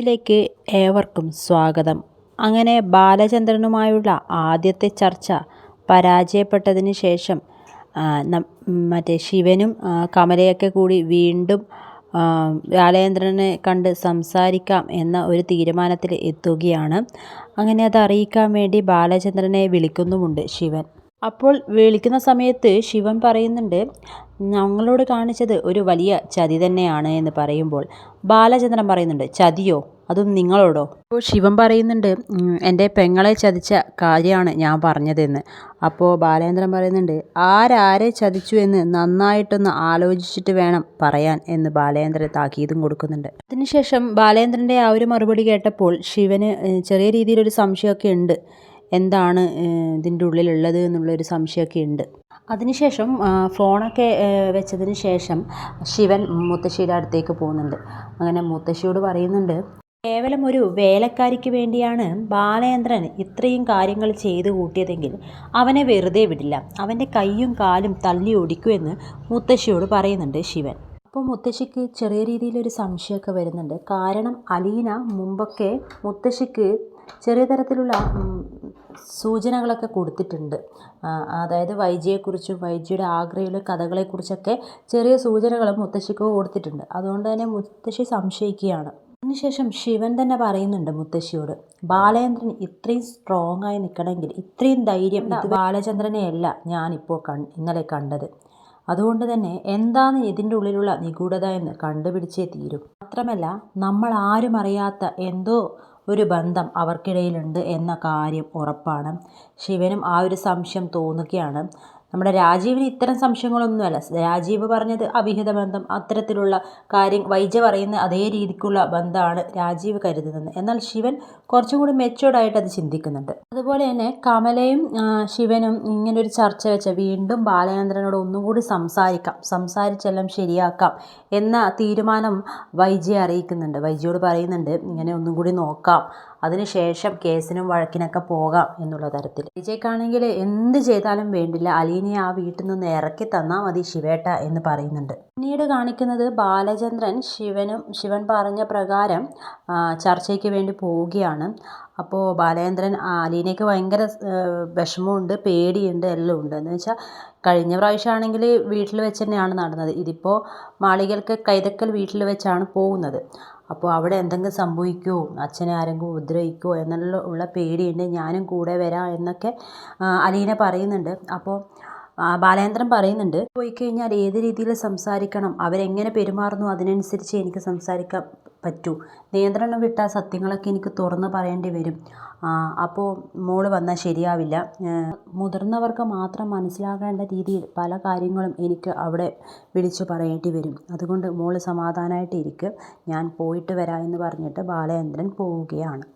ിലേക്ക് ഏവർക്കും സ്വാഗതം. അങ്ങനെ ബാലചന്ദ്രനുമായുള്ള ആദ്യത്തെ ചർച്ച പരാജയപ്പെട്ടതിന് ശേഷം മറ്റേ ശിവനും കമലയൊക്കെ കൂടി വീണ്ടും ബാലചന്ദ്രനെ കണ്ട് സംസാരിക്കാം എന്ന ഒരു തീരുമാനത്തിൽ എത്തുകയാണ്. അങ്ങനെ അത് അറിയിക്കാൻ വേണ്ടി ബാലചന്ദ്രനെ വിളിക്കുന്നുമുണ്ട് ശിവൻ. അപ്പോൾ വിളിക്കുന്ന സമയത്ത് ശിവൻ പറയുന്നുണ്ട് ഞങ്ങളോട് കാണിച്ചത് ഒരു വലിയ ചതി തന്നെയാണ് എന്ന് പറയുമ്പോൾ ബാലചന്ദ്രൻ പറയുന്നുണ്ട് ചതിയോ? അതും നിങ്ങളോടോ? അപ്പോൾ ശിവൻ പറയുന്നുണ്ട് എന്റെ പെങ്ങളെ ചതിച്ച കാര്യമാണ് ഞാൻ പറഞ്ഞതെന്ന്. അപ്പോൾ ബാലേന്ദ്രൻ പറയുന്നുണ്ട് ആരാരെ ചതിച്ചു എന്ന് നന്നായിട്ടൊന്ന് ആലോചിച്ചിട്ട് വേണം പറയാൻ എന്ന് ബാലേന്ദ്രൻ താക്കീതും കൊടുക്കുന്നുണ്ട്. അതിനുശേഷം ബാലേന്ദ്രന്റെ ആ ഒരു മറുപടി കേട്ടപ്പോൾ ശിവന് ചെറിയ രീതിയിലൊരു സംശയമൊക്കെ ഉണ്ട്. എന്താണ് ഇതിന്റെ ഉള്ളിലുള്ളത് എന്നുള്ളൊരു സംശയമൊക്കെ ഉണ്ട്. അതിനുശേഷം ഫോണൊക്കെ വെച്ചതിന് ശേഷം ശിവൻ മുത്തശ്ശിയുടെ അടുത്തേക്ക് പോകുന്നുണ്ട്. അങ്ങനെ മുത്തശ്ശിയോട് പറയുന്നുണ്ട് കേവലം ഒരു വേലക്കാരിക്ക് വേണ്ടിയാണ് ബാലേന്ദ്രൻ ഇത്രയും കാര്യങ്ങൾ ചെയ്തു കൂട്ടിയതെങ്കിൽ അവനെ വെറുതെ വിടില്ല. അവന്റെ കൈയും കാലും തല്ലി ഒടിക്കുമെന്ന് മുത്തശ്ശിയോട് പറയുന്നുണ്ട് ശിവൻ. അപ്പോൾ മുത്തശ്ശിക്ക് ചെറിയ രീതിയിലൊരു സംശയമൊക്കെ വരുന്നുണ്ട്. കാരണം അലീന മുമ്പൊക്കെ മുത്തശ്ശിക്ക് ചെറിയ തരത്തിലുള്ള സൂചനകളൊക്കെ കൊടുത്തിട്ടുണ്ട്. അതായത് വൈജിയെക്കുറിച്ചും വൈജിയുടെ ആഗ്രയിലെ കഥകളെക്കുറിച്ചൊക്കെ ചെറിയ സൂചനകൾ മുത്തശ്ശിക്ക് കൊടുത്തിട്ടുണ്ട്. അതുകൊണ്ട് തന്നെ മുത്തശ്ശി സംശയിക്കുകയാണ്. അതിനുശേഷം ശിവൻ തന്നെ പറയുന്നുണ്ട് മുത്തശ്ശിയോട് ബാലചന്ദ്രൻ ഇത്രയും സ്ട്രോങ് ആയി നിൽക്കണമെങ്കിൽ ഇത്രയും ധൈര്യം ബാലചന്ദ്രനെയല്ല ഞാനിപ്പോൾ കൺ ഇന്നലെ കണ്ടത്. അതുകൊണ്ട് തന്നെ എന്താണ് ഇതിന്റെ ഉള്ളിലുള്ള നിഗൂഢത എന്ന് കണ്ടുപിടിച്ചേ തീരും. മാത്രമല്ല നമ്മൾ ആരും അറിയാത്ത എന്തോ ഒരു ബന്ധം അവർക്കിടയിലുണ്ട് എന്ന കാര്യം ഉറപ്പാണ്. ശിവനും ആ ഒരു സംശയം തോന്നുകയാണ്. നമ്മുടെ രാജീവിന് ഇത്തരം സംശയങ്ങളൊന്നുമല്ല. രാജീവ് പറഞ്ഞത് അവിഹിത ബന്ധം അത്തരത്തിലുള്ള കാര്യം വൈജ പറയുന്ന അതേ രീതിക്കുള്ള ബന്ധമാണ് രാജീവ് കരുതുന്നത്. എന്നാൽ ശിവൻ കുറച്ചും കൂടി മെച്ചോർഡായിട്ട് അത് ചിന്തിക്കുന്നുണ്ട്. അതുപോലെ തന്നെ കമലയും ശിവനും ഇങ്ങനൊരു ചർച്ച വെച്ച വീണ്ടും ബാലചന്ദ്രനോട് ഒന്നും കൂടി സംസാരിക്കാം. സംസാരിച്ചെല്ലാം ശരിയാക്കാം എന്ന തീരുമാനം വൈജയെ അറിയിക്കുന്നുണ്ട്. വൈജയോട് പറയുന്നുണ്ട് ഇങ്ങനെ ഒന്നും കൂടി നോക്കാം. അതിനുശേഷം കേസിനും വഴക്കിനൊക്കെ പോകാം എന്നുള്ള തരത്തിൽ. വിജയ്ക്കാണെങ്കിൽ എന്ത് ചെയ്താലും വേണ്ടില്ല. അലീനയെ ആ വീട്ടിൽ നിന്ന് ഇറക്കി തന്നാൽ മതി ശിവേട്ട എന്ന് പറയുന്നുണ്ട്. പിന്നീട് കാണിക്കുന്നത് ബാലചന്ദ്രൻ ശിവനും ശിവൻ പറഞ്ഞ പ്രകാരം ചർച്ചയ്ക്ക് വേണ്ടി പോവുകയാണ്. അപ്പോൾ ബാലചന്ദ്രൻ അലീനയ്ക്ക് ഭയങ്കര വിഷമമുണ്ട് പേടിയുണ്ട് എല്ലാം ഉണ്ട്. എന്ന് വെച്ചാൽ കഴിഞ്ഞ പ്രാവശ്യമാണെങ്കിൽ വീട്ടിൽ വെച്ച് തന്നെയാണ് നടന്നത്. ഇതിപ്പോൾ മാളികൾക്ക് കൈതക്കൽ വീട്ടിൽ വെച്ചാണ് പോകുന്നത്. അപ്പോൾ അവിടെ എന്തെങ്കിലും സംഭവിക്കുമോ അച്ഛനെ ആരെങ്കിലും ഉപദ്രവിക്കുമോ എന്നുള്ള ഉള്ള പേടിയുണ്ട്. ഞാനും കൂടെ വരാം എന്നൊക്കെ അലീന പറയുന്നുണ്ട്. അപ്പോൾ ബാലേന്ദ്രൻ പറയുന്നുണ്ട് പോയി കഴിഞ്ഞാൽ ഏത് രീതിയിൽ സംസാരിക്കണം? അവരെങ്ങനെ പെരുമാറുന്നു? അതിനനുസരിച്ച് എനിക്ക് സംസാരിക്കാൻ പറ്റൂ. നിയന്ത്രണം വിട്ട സത്യങ്ങളൊക്കെ എനിക്ക് തുറന്ന് പറയേണ്ടി വരും. അപ്പോൾ മോൾ വന്നാൽ ശരിയാവില്ല. മുതിർന്നവർക്ക് മാത്രം മനസ്സിലാകേണ്ട രീതിയിൽ പല കാര്യങ്ങളും എനിക്ക് അവിടെ വിളിച്ചു പറയേണ്ടി വരും. അതുകൊണ്ട് മോൾ സമാധാനമായിട്ട് ഇരിക്ക് ഞാൻ പോയിട്ട് വരാം എന്ന് പറഞ്ഞിട്ട് ബാലചന്ദ്രൻ പോവുകയാണ്.